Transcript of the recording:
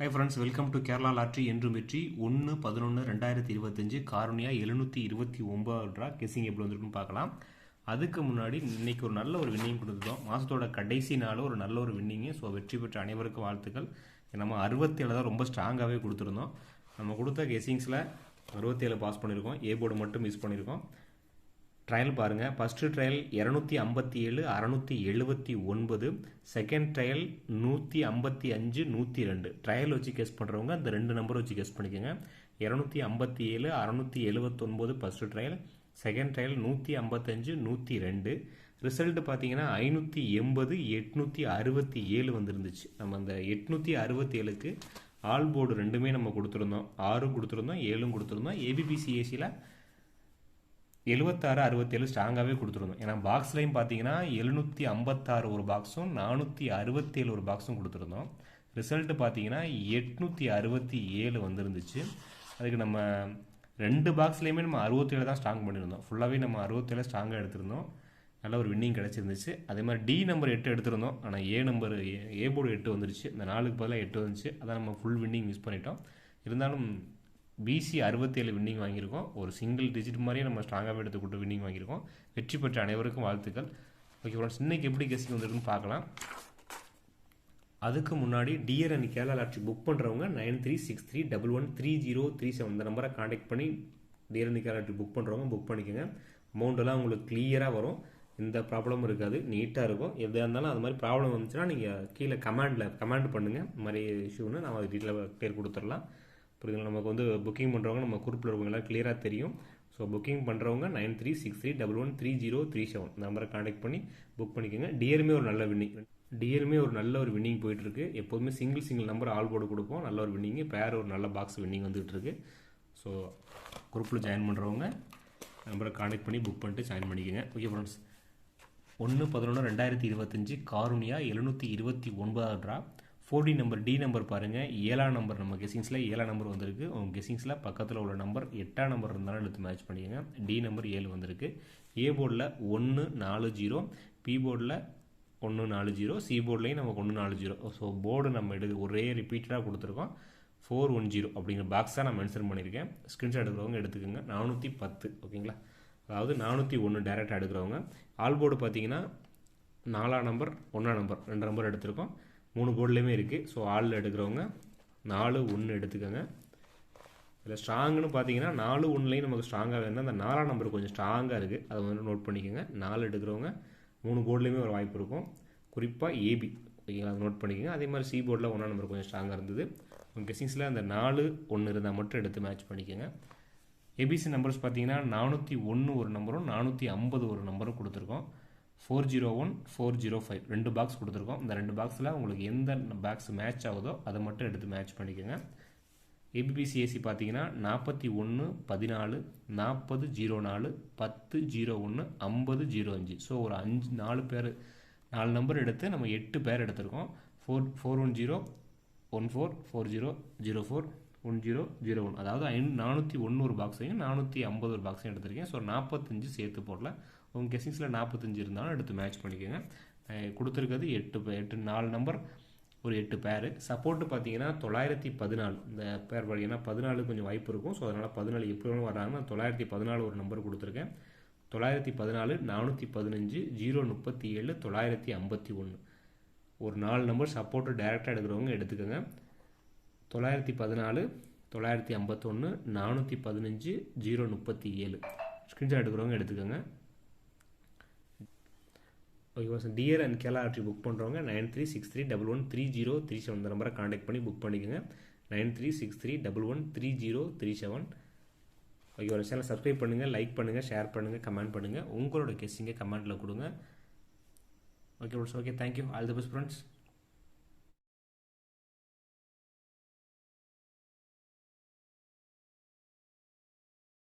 Hi friends welcome to Kerala lottery என்றும் வெற்றி ஒன்று பதினொன்று ரெண்டாயிரத்தி இருபத்தஞ்சு காரணியாக எழுநூற்றி இருபத்தி ஒம்பது ரூபா. கெஸிங் எப்படி வந்திருக்குன்னு பார்க்கலாம். அதுக்கு முன்னாடி இன்றைக்கி ஒரு நல்ல ஒரு வின்னிங் கொடுத்துருந்தோம் மாதத்தோட கடைசி நாள் ஒரு நல்ல ஒரு வின்னிங்கு ஸோ வெற்றி பெற்ற அனைவருக்கும் வாழ்த்துக்கள். நம்ம அறுபத்தேழு தான் ரொம்ப ஸ்ட்ராங்காகவே கொடுத்துருந்தோம். நம்ம கொடுத்த கெஸிங்ஸில் அறுபத்தேழு பாஸ் பண்ணியிருக்கோம். ஏ போர்டு மட்டும் மிஸ் பண்ணியிருக்கோம். ட்ரையல் பாருங்கள் ஃபஸ்ட்டு ட்ரையல் இரநூத்தி ஐம்பத்தி ஏழு அறநூற்றி எழுபத்தி ஒன்பது. செகண்ட் ட்ரையல் நூற்றி ஐம்பத்தி அஞ்சு நூற்றி ரெண்டு ட்ரையல் வச்சு கெஸ் பண்ணுறவங்க அந்த ரெண்டு நம்பர் வச்சு கெஸ் பண்ணிக்கோங்க. இரநூத்தி ஐம்பத்தி ஏழு அறநூற்றி எழுபத்தொன்பது ஃபஸ்ட்டு ட்ரையல் செகண்ட் ட்ரையல் நூற்றி ஐம்பத்தஞ்சு நூற்றி ரெண்டு ரிசல்ட்டு பார்த்தீங்கன்னா ஐநூற்றி எண்பது எட்நூற்றி அறுபத்தி ஏழு வந்துருந்துச்சு. நம்ம அந்த எட்நூற்றி அறுபத்தி ஏழுக்கு ஆல் போர்டு ரெண்டுமே நம்ம கொடுத்துருந்தோம். ஆறும் கொடுத்துருந்தோம் ஏழும் கொடுத்துருந்தோம். ஏபிபிசிஏசியில் எழுபத்தாறு அறுபத்தேழு ஸ்ட்ராங்காகவே கொடுத்துருந்தோம் ஏன்னா பாக்ஸ்லையும் பார்த்தீங்கன்னா எழுநூற்றி ஐம்பத்தாறு ஒரு பாக்ஸும் நானூற்றி அறுபத்தேழு ஒரு பாக்ஸும் கொடுத்துருந்தோம். ரிசல்ட்டு பார்த்தீங்கன்னா எட்நூற்றி அறுபத்தி ஏழு வந்துருந்துச்சு. அதுக்கு நம்ம ரெண்டு பாக்ஸ்லேயுமே நம்ம அறுபத்தேழு தான் ஸ்ட்ராங் பண்ணியிருந்தோம். ஃபுல்லாகவே நம்ம அறுபத்தேழு ஸ்ட்ராங்காக எடுத்திருந்தோம். நல்ல ஒரு வின்னிங் கிடச்சிருந்துச்சு. அதே மாதிரி டி நம்பர் எட்டு எடுத்திருந்தோம். ஆனால் ஏ நம்பர் ஏ போர்டு எட்டு வந்துருச்சு. இந்த நாலுக்கு பதிலாக எட்டு வந்துச்சு. அதான் நம்ம ஃபுல் வின்னிங் மிஸ் பண்ணிட்டோம். இருந்தாலும் பிசி அறுபத்தேழு வின்னிங் வாங்கியிருக்கோம். ஒரு சிங்கிள் டிஜிட் மாதிரியே நம்ம ஸ்ட்ராங்காகவே எடுத்துக்கிட்டு வின்னிங் வாங்கியிருக்கோம். வெற்றி பெற்ற அனைவருக்கும் வாழ்த்துக்கள். ஓகே ஃப்ரெண்ட்ஸ் இன்றைக்கி எப்படி கெஸ்டிங் வந்திருக்குன்னு பார்க்கலாம். அதுக்கு முன்னாடி dear and Kerala lottery book பண்ணுறவங்க nine three six three double one three zero three seven இந்த நம்பரை காண்டாக்ட் பண்ணி dear and Kerala lottery book பண்ணுறவங்க புக் பண்ணிக்கோங்க. அமௌண்ட்டெல்லாம் உங்களுக்கு கிளியராக வரும். எந்த ப்ராப்ளமும் இருக்காது. நீட்டாக இருக்கும். எதாக இருந்தாலும் அது மாதிரி ப்ராப்ளம் வந்துச்சுன்னா நீங்கள் கீழே கமாண்டில் கமாண்ட் பண்ணுங்கள் இந்த மாதிரி இஷ்யூன்னு நம்ம அது டீட்டெயிலாக பேர் கொடுத்துடலாம். புரியுதுங்களா? நமக்கு வந்து புக்கிங் பண்ணுறவங்க நம்ம குரூப்பில் இருக்கவங்களாம் கிளியராக தெரியும். ஸோ புக்கிங் பண்ணுறவங்க nine three six three double one three zero three seven நம்பரை காண்டாக்ட் பண்ணி புக் பண்ணிக்கோங்க. டியருமே ஒரு நல்ல வின்னிங் டியருமே ஒரு நல்ல ஒரு வின்னிங் போயிட்டுருக்கு. எப்போதுமே single single number all board கொடுப்போம். நல்ல ஒரு வின்னிங்கு பேர் ஒரு நல்ல பாக்ஸ் வின்னிங் வந்துகிட்டு இருக்கு ஸோ குரூப்பில் ஜாயின் பண்ணுறவங்க நம்பரை காண்டாக்ட் பண்ணி புக் பண்ணிட்டு ஜாயின் பண்ணிக்கோங்க. ஓகே ஃப்ரெண்ட்ஸ் ஒன்று பதினொன்று ரெண்டாயிரத்தி இருபத்தஞ்சி காருனியா எழுநூற்றி இருபத்தி ஒன்பதாவது draw forty number D number பாருங்கள் ஏழாம் நம்பர் நம்ம கெஸிங்ஸில் ஏழாம் நம்பர் வந்திருக்கு. உங்கள் கெஸிங்ஸில் பக்கத்தில் உள்ள நம்பர் எட்டாம் நம்பர் இருந்தாலும் எடுத்து மேட்ச் பண்ணிக்கோங்க. டி நம்பர் ஏழு வந்திருக்கு. ஏ போர்டில் ஒன்று நாலு ஜீரோ பி போர்டில் ஒன்று நாலு ஜீரோ சி போர்ட்லேயும் நமக்கு ஒன்று நாலு ஜீரோ ஸோ போர்டு நம்ம எடு ஒரே ரிப்பீட்டடாக கொடுத்துருக்கோம். ஃபோர் ஒன் ஜீரோ அப்படிங்கிற பாக்ஸாக நான் மென்ஷன் பண்ணியிருக்கேன். ஸ்க்ரீன்ஷாட் எடுக்கிறவங்க எடுத்துக்கோங்க. நானூற்றி பத்து ஓகேங்களா? அதாவது நானூற்றி ஒன்று டேரெக்டாக எடுக்கிறவங்க. ஆல் போர்டு பார்த்தீங்கன்னா நாலாம் நம்பர் ஒன்றாம் நம்பர் ரெண்டு நம்பர் எடுத்திருக்கோம். மூணு போர்டுலேயுமே இருக்குது ஸோ ஆளில் எடுக்கிறவங்க நாலு ஒன்று எடுத்துக்கோங்க. இதில் ஸ்ட்ராங்னு பார்த்தீங்கன்னா நாலு ஒன்றுலேயும் நமக்கு ஸ்ட்ராங்காக வேணும்னா அந்த நாலாம் நம்பர் கொஞ்சம் ஸ்ட்ராங்காக இருக்குது அதை வந்து நோட் பண்ணிக்கோங்க. நாலு எடுக்கிறவங்க மூணு போர்டுலேயுமே ஒரு வாய்ப்பு இருக்கும். குறிப்பாக ஏபி ஓகேங்களா? அதை நோட் பண்ணிக்கோங்க. அதே மாதிரி சி போர்டில் ஒன்றாம் நம்பர் கொஞ்சம் ஸ்ட்ராங்காக இருந்தது. உங்கள் கெஸிங்ஸில் அந்த நாலு ஒன்று இருந்தால் மட்டும் எடுத்து மேட்ச் பண்ணிக்கோங்க. ஏபிசி நம்பர்ஸ் பார்த்தீங்கன்னா நானூற்றி ஒன்று ஒரு நம்பரும் நானூற்றி ஐம்பது ஒரு நம்பரும் கொடுத்துருக்கோம். Four zero one four zero five. ரெண்டு பாக்ஸ் கொடுத்துருக்கோம். இந்த ரெண்டு பாக்ஸில் உங்களுக்கு எந்த பாக்ஸ் மேட்ச் ஆகுதோ அதை மட்டும் எடுத்து மேட்ச் பண்ணிக்கோங்க. ஏபிபிசிஏசி பார்த்தீங்கன்னா நாற்பத்தி ஒன்று பதினாலு நாற்பது ஜீரோ நாலு பத்து ஜீரோ ஒன்று ஐம்பது ஜீரோ அஞ்சு. ஸோ ஒரு அஞ்சு நாலு பேர் நாலு நம்பர் எடுத்து நம்ம எட்டு பேர் எடுத்திருக்கோம். Four four one zero one four four zero zero four one zero zero one அதாவது ஐநூ நானூற்றி ஒன்று ஒரு பாக்ஸையும் நானூற்றி ஐம்பது ஒரு பாக்ஸையும் எடுத்திருக்கேன். ஸோ நாற்பத்தஞ்சு சேர்த்து போடல. உங்கள் கெஸிங்ஸில் நாற்பத்தஞ்சு இருந்தாலும் எடுத்து மேட்ச் பண்ணிக்கோங்க. கொடுத்துருக்கிறது எட்டு எட்டு நாலு நம்பர் ஒரு எட்டு பேர் சப்போர்ட்டு பார்த்தீங்கன்னா தொள்ளாயிரத்தி பதினாலு. இந்த பேர் பார்த்தீங்கன்னா பதினாலு கொஞ்சம் வாய்ப்பு இருக்கும். ஸோ அதனால் பதினாலு எப்படி வேணும் வர்றாங்கன்னா தொள்ளாயிரத்தி பதினாலு ஒரு நம்பர் கொடுத்துருக்கேன். தொள்ளாயிரத்தி பதினாலு நானூற்றி பதினஞ்சு ஜீரோ முப்பத்தி ஏழு தொள்ளாயிரத்தி ஐம்பத்தி ஒன்று. ஒரு நாலு நம்பர் சப்போர்ட்டு டேரெக்டாக எடுக்கிறவங்க எடுத்துக்கோங்க. தொள்ளாயிரத்தி பதினாலு தொள்ளாயிரத்தி ஐம்பத்தொன்று நானூற்றி பதினஞ்சு ஜீரோ முப்பத்தி ஏழு. ஸ்க்ரீன்ஷாட் எடுக்கிறவங்க எடுத்துக்கோங்க. Okay sir dear and Kerala lottery book பண்ணுறவங்க nine three six three double one three zero three seven இந்த நம்பரை காண்டாக்ட் பண்ணி புக் பண்ணிக்கோங்க. Nine three six three double one three zero three seven okay ஒரு channel subscribe பண்ணுங்கள் like பண்ணுங்கள் share பண்ணுங்கள் comment பண்ணுங்கள் உங்களோட கெஸ்ஸிங்கை கமெண்ட்டில் கொடுங்க. Okay okay thank you all the best friends